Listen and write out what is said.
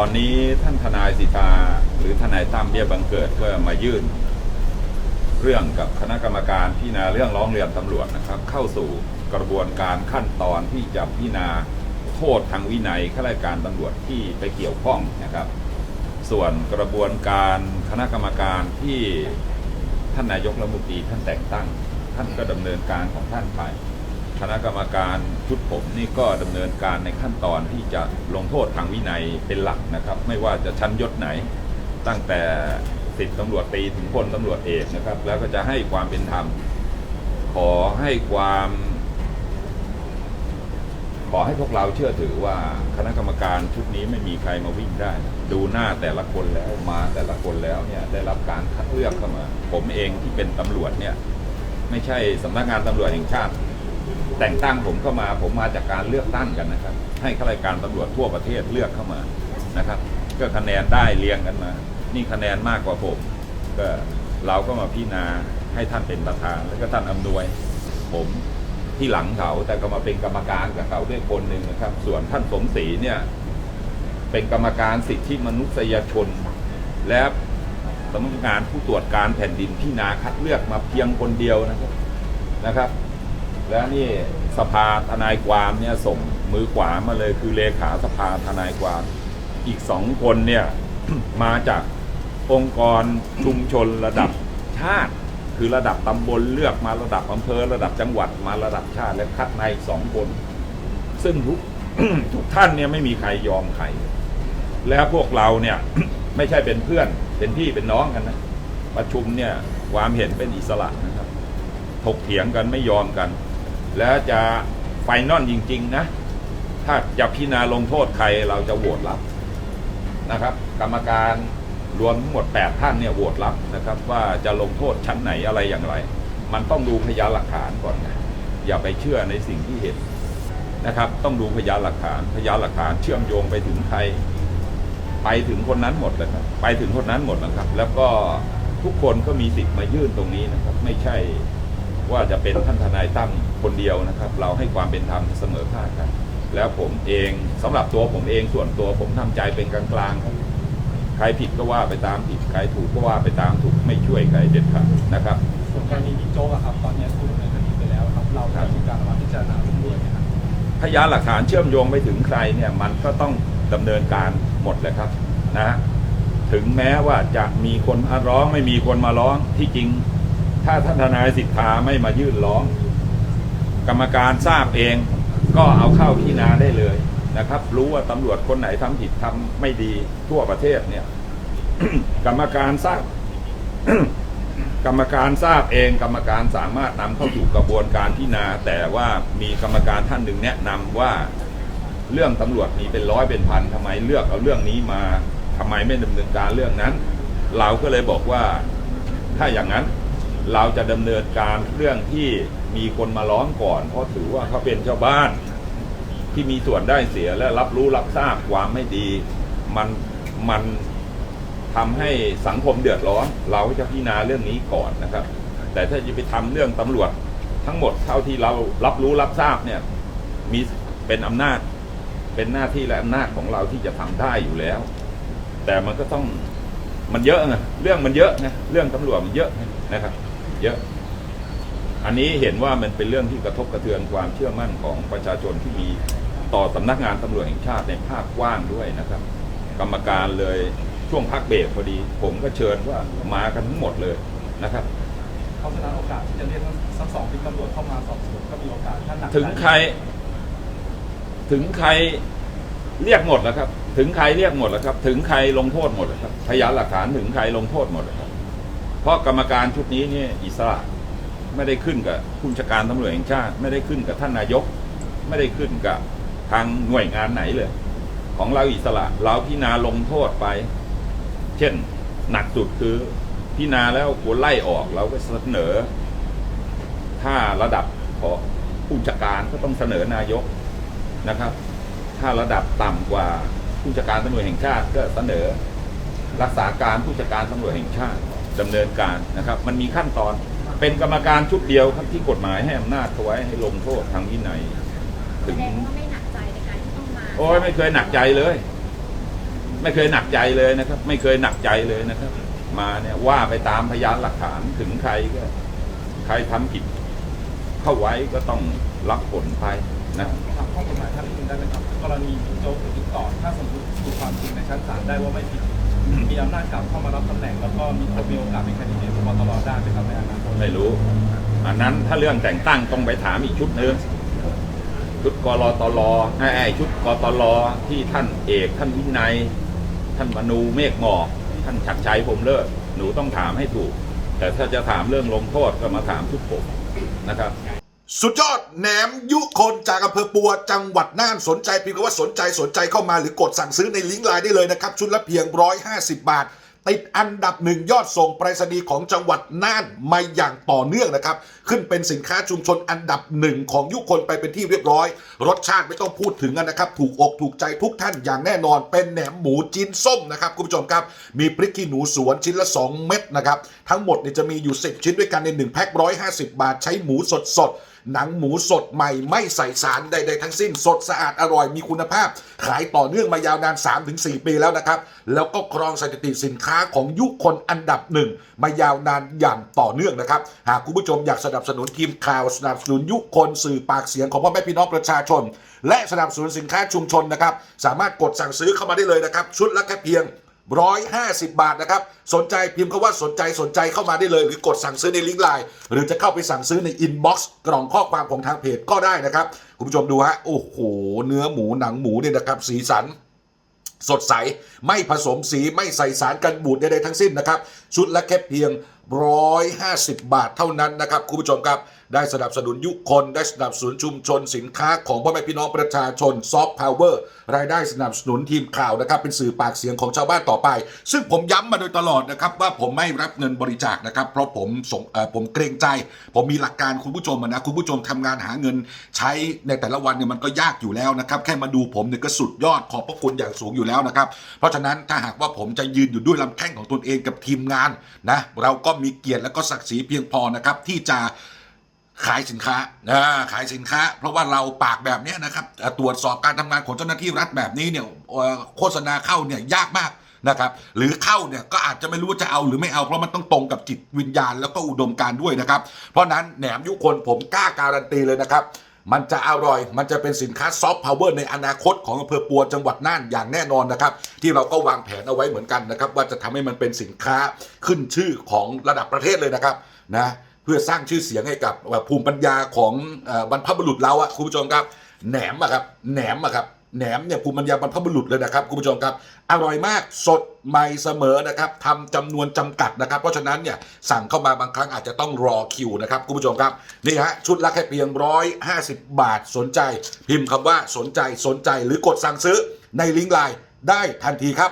ตอนนี้ท่านทนายสิทาหรือทนายตั้มเบี้ยบังเกิดก็มายื่น เรื่องกับคณะกรรมการพิจารณาเรื่องร้องเรียนตำรวจนะครับ เข้าสู่กระบวนการขั้นตอนที่จะพิจารณาโทษทางวินัยข้าราชการตำรวจที่ไปเกี่ยวข้องนะครับ ส่วนกระบวนการคณะกรรมการที่ท่านนายกรัฐมนตรีท่านแต่งตั้ง ท่านก็ดำเนินการของท่านไป คณะกรรมการชุดผมนี่ก็ดำเนินการในขั้นตอนที่จะลงโทษทางวินัยเป็นหลักนะครับ ไม่ว่าจะชั้นยศไหน ตั้งแต่สิบตำรวจตรีถึงพลตำรวจเอกนะครับ แล้วก็จะให้ความเป็นธรรม ขอให้ความ ขอให้พวกเราเชื่อถือว่าคณะกรรมการชุดนี้ไม่มีใครมาวิ่งได้ ดูหน้าแต่ละคนแล้วมาแต่ละคนแล้วเนี่ยได้รับการคัดเลือกเข้ามา ผมเองที่เป็นตำรวจเนี่ย ไม่ใช่สำนักงานตำรวจแห่งชาติ แต่งตั้งผมเข้ามา ผมมาจากการเลือกตั้งกันนะครับ ให้ข้าราชการตำรวจทั่วประเทศเลือกเข้ามานะครับ ก็คะแนนได้เรียงกันมา นี่คะแนนมากกว่าผม ก็เราก็มาพิจารณาให้ท่านเป็นประธาน แล้วก็ท่านอำนวย ผมที่หลังเขาแต่ก็มาเป็นกรรมการกับเขาด้วยคนหนึ่งนะครับ ส่วนท่านสมศรีเนี่ยเป็นกรรมการสิทธิมนุษยชน และสำนักงานผู้ตรวจการแผ่นดินที่นาคัดเลือกมาเพียงคนเดียวนะครับนะครับ แล้วนี่สภาทนายความเนี่ยส่งมือขวามาเลยคือเลขาสภาทนายความ อีกสองคนเนี่ยมาจากองค์กรชุมชนระดับชาติ คือระดับตำบลเลือกมาระดับอำเภอระดับจังหวัดมาระดับชาติและคัดในสองคน ซึ่งทุกทุกท่านเนี่ยไม่มีใครยอมใคร แล้วพวกเราเนี่ยไม่ใช่เป็นเพื่อนเป็นพี่เป็นน้องกันนะประชุมเนี่ยความเห็นเป็นอิสระนะครับ ถกเถียงกันไม่ยอมกัน แล้วจะไฟนอลจริง ๆ นะ ถ้าจะพิจารณาลงโทษใครเราจะโหวตรับนะครับ กรรมการรวมทั้งหมด 8 ท่านเนี่ยโหวตรับนะครับ ว่าจะลงโทษชั้นไหนอะไรอย่างไร มันต้องดูพยานหลักฐานก่อนนะอย่าไปเชื่อในสิ่งที่เห็นนะครับ ต้องดูพยานหลักฐานพยานหลักฐานเชื่อมโยงไปถึงใคร ไปถึงคนนั้นหมดเลยครับไปถึงคนนั้นหมดนะครับ แล้วก็ทุกคนก็มีสิทธิ์มายื่นตรงนี้นะครับ ไม่ใช่ ว่าจะเป็นท่านทนายตั้มคนเดียวนะครับ เราให้ความเป็นธรรมเสมอภาคกัน แล้วผมเองสำหรับตัวผมเองส่วนตัวผมทำใจเป็นกลางๆครับใครผิดก็ว่าไปตามผิดใครถูกก็ว่าไปตามถูกไม่ช่วยใครเด็ดขาดนะครับส่วนกรณีบิ๊กโจ๊กอะครับตอนนี้ถูกดำเนินคดีไปแล้วครับเราได้มีการมาพิจารณาร่วมด้วยไหมครับพยานหลักฐานเชื่อมโยงไปถึงใครเนี่ยมันก็ต้องดำเนินการหมดเลยครับนะถึงแม้ว่าจะมีคนมาร้องไม่มีคนมาร้องที่จริง ถ้าท่านทนายสิทธาไม่มายื่นร้อง กรรมการทราบเองก็เอาเข้าพิจารณาได้เลยนะครับ รู้ว่าตำรวจคนไหนทำผิดทำไม่ดีทั่วประเทศเนี่ย กรรมการทราบ กรรมการทราบเอง กรรมการสามารถนำเข้าสู่กระบวนการพิจารณา แต่ว่ามีกรรมการท่านหนึ่งแนะนำว่าเรื่องตำรวจมีเป็นร้อยเป็นพันทำไมเลือกเอาเรื่องนี้มาทำไมไม่ดำเนินการเรื่องนั้น เราก็เลยบอกว่าถ้าอย่างนั้น เราจะดำเนินการเรื่องที่มีคนมาร้องก่อน เพราะถือว่าเขาเป็นชาวบ้าน ที่มีส่วนได้เสียและรับรู้รับทราบความไม่ดี มันมันทำให้สังคมเดือดร้อน เราจะพิจารณาเรื่องนี้ก่อนนะครับ แต่ถ้าจะไปทำเรื่องตำรวจทั้งหมดเท่าที่เรารับรู้รับทราบเนี่ยมีเป็นอำนาจเป็นหน้าที่และอำนาจของเราที่จะทำได้อยู่แล้ว แต่มันก็ต้องมันเยอะไงเรื่องมันเยอะไงเรื่องตำรวจมันเยอะนะครับ เยอะ อันนี้เห็นว่ามันเป็นเรื่องที่กระทบกระเทือนความเชื่อมั่นของประชาชนที่มีต่อสำนักงานตำรวจแห่งชาติในภาคกว้างด้วยนะครับ กรรมการเลยช่วงพักเบรกพอดี ผมก็เชิญว่ามากันทั้งหมดเลยนะครับเพราะฉะนั้นโอกาสที่จะเรียกทั้งสองทีมตำรวจเข้ามาสอบสวนก็มีโอกาสถ้าหนักถึงใคร ถึงใครเรียกหมดแล้วครับ ถึงใครเรียกหมดแล้วครับ ถึงใครลงโทษหมดแล้วครับพยานหลักฐานถึงใครลงโทษหมดแล้วครับ เพราะกรรมการชุดนี้เนี่ยอิสระไม่ได้ขึ้นกับผู้บัญชาการตำรวจแห่งชาติ ไม่ได้ขึ้นกับท่านนายก ไม่ได้ขึ้นกับทางหน่วยงานไหนเลย ของเราอิสระเราพิจารณาลงโทษไป เช่นหนักสุดคือพิจารณาแล้วควรไล่ออกเราก็เสนอ ถ้าระดับของผู้จัดการก็ต้องเสนอนายกนะครับ ถ้าระดับต่ำกว่าผู้จัดการตำรวจแห่งชาติก็เสนอรักษาการผู้จัดการตำรวจแห่งชาติ ดำเนินการนะครับ มันมีขั้นตอนเป็นกรรมการชุดเดียวครับที่กฎหมายให้อำนาจเขาไว้ให้ลงโทษทางวินัยแสถึงดงว่าไม่หนักใจในการที่ต้องมาโอ้ยไม่เคยหนักใจเลยไไม่เคยหนักใจเลยนะครับ ไม่เคยหนักใจเลยนะครับ มาเนี่ยว่าไปตามพยานหลักฐานถึงใครก็ ใครทำผิด เข้าไว้ก็ต้องรับผลไปนะถามข้อกฎหมายท่านนิดนึงได้ไหมครับกรณีบิ๊กโจ๊กหรือบิ๊กต่อ ถ้าสมมติถูกความจริงในชั้นศาลได้ว่าไม่ผิด มีอำนาจกลับเข้ามารับตำแหน่ง แล้วก็มีมีโอกาสเป็นแคนดิเดตพบตรได้ไหมครับในอนาคตไม่รู้ อันนั้นถ้าเรื่องแต่งตั้งต้องไปถามอีกชุดหนึ่งชุดกรตลไอ้ไอ้ชุดกตลที่ท่านเอกท่านวินัย ท่านมนูเมฆหมอกท่านชัดชัยผมเลิศหนูต้องถามให้ถูก แต่ถ้าจะถามเรื่องลงโทษก็มาถามชุดผมนะครับ สุดยอดแหนมยุคนจากอำเภอปัวจังหวัดน่านสนใจพิมพ์คำว่าสนใจสนใจเข้ามาหรือกดสั่งซื้อในลิงก์ไลน์ได้เลยนะครับ ชุดละเพียง 150 บาท ติดอันดับหนึ่งยอดส่งไปรษณีย์ของจังหวัดน่านมาอย่างต่อเนื่องนะครับ ขึ้นเป็นสินค้าชุมชนอันดับหนึ่งของยุคนไปเป็นที่เรียบร้อย รสชาติไม่ต้องพูดถึงนะครับ ถูกอกถูกใจทุกท่านอย่างแน่นอน เป็นแหนมหมูจีนส้มนะครับคุณผู้ชมครับ มีพริกขี้หนูสวนชิ้นละ 2 เม็ดนะครับทั้งหมดเนี่ยจะมีอยู่ 10 ชิ้นด้วยกันใน1แพ็ค150 บาท ใช้หมูสดสดๆ หนังหมูสดใหม่ไม่ใส่สารใดๆทั้งสิ้น สดสะอาดอร่อยมีคุณภาพ ขายต่อเนื่องมายาวนาน 3-4 ปีแล้วนะครับ แล้วก็ครองสถิติสินค้าของยุคคนอันดับหนึ่งมายาวนานอย่างต่อเนื่องนะครับ หากคุณผู้ชมอยากสนับสนุนทีมข่าวสนับสนุนยุคคนสื่อปากเสียงของพ่อแม่พี่น้องประชาชน และสนับสนุนสินค้าชุมชนนะครับ สามารถกดสั่งซื้อเข้ามาได้เลยนะครับ ชุดละแค่เพียง 150 บาทนะครับ สนใจพิมพ์คำว่าสนใจสนใจเข้ามาได้เลย หรือกดสั่งซื้อในลิงก์ไลน์หรือจะเข้าไปสั่งซื้อในอินบ็อกซ์กล่องข้อความของทางเพจก็ได้นะครับ คุณผู้ชมดูฮะโอ้โห เนื้อหมูหนังหมูเนี่ยนะครับสีสันสดใส ไม่ผสมสีไม่ใส่สารกันบูดใดๆทั้งสิ้นนะครับ ชุดละแค่เพียง 150 บาทเท่านั้นนะครับคุณผู้ชมครับ ได้สนับสนุนยุคคน ได้สนับสนุนชุมชนสินค้าของพ่อแม่พี่น้องประชาชนซอฟต์พาวเวอร์รายได้สนับสนุนทีมข่าวนะครับ เป็นสื่อปากเสียงของชาวบ้านต่อไป ซึ่งผมย้ำมาโดยตลอดนะครับ ว่าผมไม่รับเงินบริจาคนะครับ เพราะผมสงเออผมเกรงใจ ผมมีหลักการคุณผู้ชมนะคุณผู้ชมทำงานหาเงินใช้ในแต่ละวันเนี่ยมันก็ยากอยู่แล้วนะครับแค่มาดูผมเนี่ยก็สุดยอดขอบพระคุณอย่างสูงอยู่แล้วนะครับเพราะฉะนั้นถ้าหากว่าผมจะยืนอยู่ด้วยลำแข้งของตนเองกับทีมงานนะเราก็มีเกียรติและก็ศักดิ์ศรีเพียงพอนะครับที่จะขายสินค้านะขายสินค้า เพราะว่าเราปากแบบนี้นะครับตรวจสอบการทำงานของเจ้าหน้าที่รัฐแบบนี้เนี่ยโฆษณาเข้าเนี่ยยากมากนะครับหรือเข้าเนี่ยก็อาจจะไม่รู้ว่าจะเอาหรือไม่เอาเพราะมันต้องตรงกับจิตวิญญาณแล้วก็อุดมการด้วยนะครับ เพราะฉะนั้นแหนมยุคนผมกล้าการันตีเลยนะครับ มันจะอร่อย มันจะเป็นสินค้าซอฟต์พาวเวอร์ในอนาคตของอำเภอปัวจังหวัดน่านอย่างแน่นอนนะครับ ที่เราก็วางแผนเอาไว้เหมือนกันนะครับ ว่าจะทำให้มันเป็นสินค้าขึ้นชื่อของระดับประเทศเลยนะครับนะเพื่อสร้างชื่อเสียงให้กับภูมิปัญญาของบรรพบุรุษเราอะคุณผู้ชมครับแหนมอะครับแหนมอะครับ แหนมเนี่ยภูมิปัญญาบรรพบุรุษเลยนะครับคุณผู้ชมครับ อร่อยมากสดใหม่เสมอนะครับทำจำนวนจำกัดนะครับ เพราะฉะนั้นเนี่ยสั่งเข้ามาบางครั้งอาจจะต้องรอคิวนะครับคุณผู้ชมครับนี่ฮะชุดละแค่เพียงร้อยห้าสิบบาทสนใจ พิมพ์คำว่าสนใจสนใจหรือกดสั่งซื้อในลิงก์ไลน์ได้ทันทีครับ